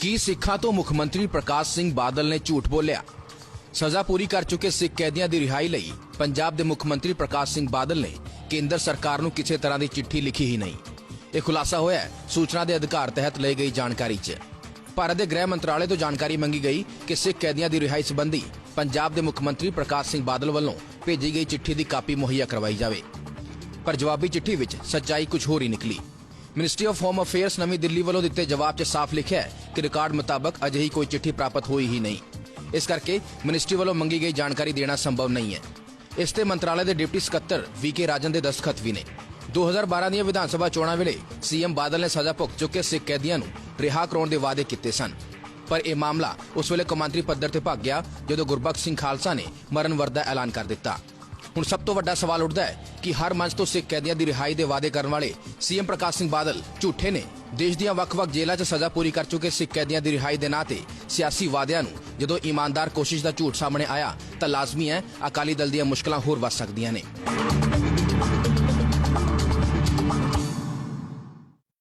ਕੀ ਸਿੱਖਾਂ ਤੋਂ ਮੁੱਖ ਮੰਤਰੀ ਪ੍ਰਕਾਸ਼ ਸਿੰਘ ਬਾਦਲ ਨੇ ਝੂਠ ਬੋਲਿਆ? ਸਜ਼ਾ ਪੂਰੀ ਕਰ ਚੁੱਕੇ ਸਿੱਖ ਕੈਦੀਆਂ ਦੀ ਰਿਹਾਈ ਲਈ ਪੰਜਾਬ ਦੇ ਮੁੱਖ ਮੰਤਰੀ ਪ੍ਰਕਾਸ਼ ਸਿੰਘ ਬਾਦਲ ਨੇ ਕੇਂਦਰ ਸਰਕਾਰ ਨੂੰ ਕਿਸੇ ਤਰ੍ਹਾਂ ਦੀ ਚਿੱਠੀ ਲਿਖੀ ਹੀ ਨਹੀਂ। ਇਹ ਖੁਲਾਸਾ ਹੋਇਆ ਸੂਚਨਾ ਦੇ ਅਧਿਕਾਰ ਤਹਿਤ ਲਈ ਗਈ ਜਾਣਕਾਰੀ 'ਚ। ਭਾਰਤ ਦੇ ਗ੍ਰਹਿ ਮੰਤਰਾਲੇ ਤੋਂ ਜਾਣਕਾਰੀ ਮੰਗੀ ਗਈ ਕਿ ਸਿੱਖ ਕੈਦੀਆਂ ਦੀ ਰਿਹਾਈ ਸੰਬੰਧੀ ਪੰਜਾਬ ਦੇ ਮੁੱਖ ਮੰਤਰੀ ਪ੍ਰਕਾਸ਼ ਸਿੰਘ ਬਾਦਲ ਵੱਲੋਂ ਭੇਜੀ ਗਈ ਚਿੱਠੀ ਦੀ ਕਾਪੀ ਮੁਹੱਈਆ ਕਰਵਾਈ ਜਾਵੇ। ਪਰ ਜਵਾਬੀ ਚਿੱਠੀ ਵਿੱਚ ਸੱਚਾਈ ਕੁਝ ਹੋਰ ਹੀ ਨਿਕਲੀ। ਮਿਨਿਸਟਰੀ ਆਫ ਹੋਮ ਅਫੇਅਰਸ ਨਵੀਂ ਦਿੱਲੀ ਵੱਲੋਂ ਦਿੱਤੇ ਜਵਾਬ 'ਚ ਸਾਫ਼ ਲਿਖਿਆ ਹੈ ਕਿ ਰਿਕਾਰਡ ਮੁਤਾਬਕ ਅਜਿਹੀ ਕੋਈ ਚਿੱਠੀ ਪ੍ਰਾਪਤ ਹੋਈ ਹੀ ਨਹੀਂ। ਇਸ ਕਰਕੇ ਮਿਨਿਸਟਰੀ ਵੱਲੋਂ ਮੰਗੀ ਗਈ ਜਾਣਕਾਰੀ ਦੇਣਾ ਸੰਭਵ ਨਹੀਂ ਹੈ। ਇਸ ਤੇ ਮੰਤਰਾਲੇ ਦੇ ਡਿਪਟੀ ਸਕੱਤਰ ਵੀਕੇ ਰਾਜਨ ਦੇ ਦਸਖਤ ਵੀ ਨੇ। 2012 ਦੀਆਂ ਵਿਧਾਨ ਸਭਾ ਚੋਣਾਂ ਵੇਲੇ ਸੀਐਮ ਬਾਦਲ ਨੇ ਸਜ਼ਾ ਭੁਗਤ ਚੁੱਕੇ ਸਿੱਖ ਕੈਦੀਆਂ ਨੂੰ ਰਿਹਾ ਕਰਾਉਣ ਦੇ ਵਾਅਦੇ ਕੀਤੇ ਸਨ। ਪਰ ਇਹ ਮਾਮਲਾ ਉਸ ਵੇਲੇ ਕੌਮਾਂਤਰੀ ਪੱਧਰ ਤੇ ਭੱਗ ਗਿਆ ਜਦੋਂ ਗੁਰਬਖਸ਼ ਸਿੰਘ ਖਾਲਸਾ ਨੇ ਮਰਨ ਵਰਦਾ ਐਲਾਨ ਕਰ ਦਿੱਤਾ। ਹੁਣ ਸਭ ਤੋਂ ਵੱਡਾ ਸਵਾਲ ਉੱਠਦਾ ਹੈ ਕਿ ਹਰ ਮੰਚ ਤੋਂ ਸਿੱਖ ਕੈਦੀਆਂ ਦੀ ਰਿਹਾਈ ਦੇ ਵਾਅਦੇ ਕਰਨ ਵਾਲੇ ਸੀਐਮ ਪ੍ਰਕਾਸ਼ ਸਿੰਘ ਬਾਦਲ ਝੂਠੇ ਨੇ। ਦੇਸ਼ ਦੀਆਂ ਵੱਖ-ਵੱਖ ਜੇਲ੍ਹਾਂ 'ਚ ਸਜ਼ਾ ਪੂਰੀ ਕਰ ਚੁੱਕੇ ਸਿੱਖ ਕੈਦੀਆਂ ਦੀ ਰਿਹਾਈ ਦੇ ਨਾਂ ਤੇ ਸਿਆਸੀ ਵਾਅਦਿਆਂ ਨੂੰ ਜਦੋਂ ਇਮਾਨਦਾਰ ਕੋਸ਼ਿਸ਼ ਦਾ ਝੂਠ ਸਾਹਮਣੇ ਆਇਆ ਤਾਂ ਲਾਜ਼ਮੀ ਹੈ ਅਕਾਲੀ ਦਲ ਦੀਆਂ ਮੁਸ਼ਕਲਾਂ ਹੋਰ ਵੱਧ ਸਕਦੀਆਂ ਨੇ।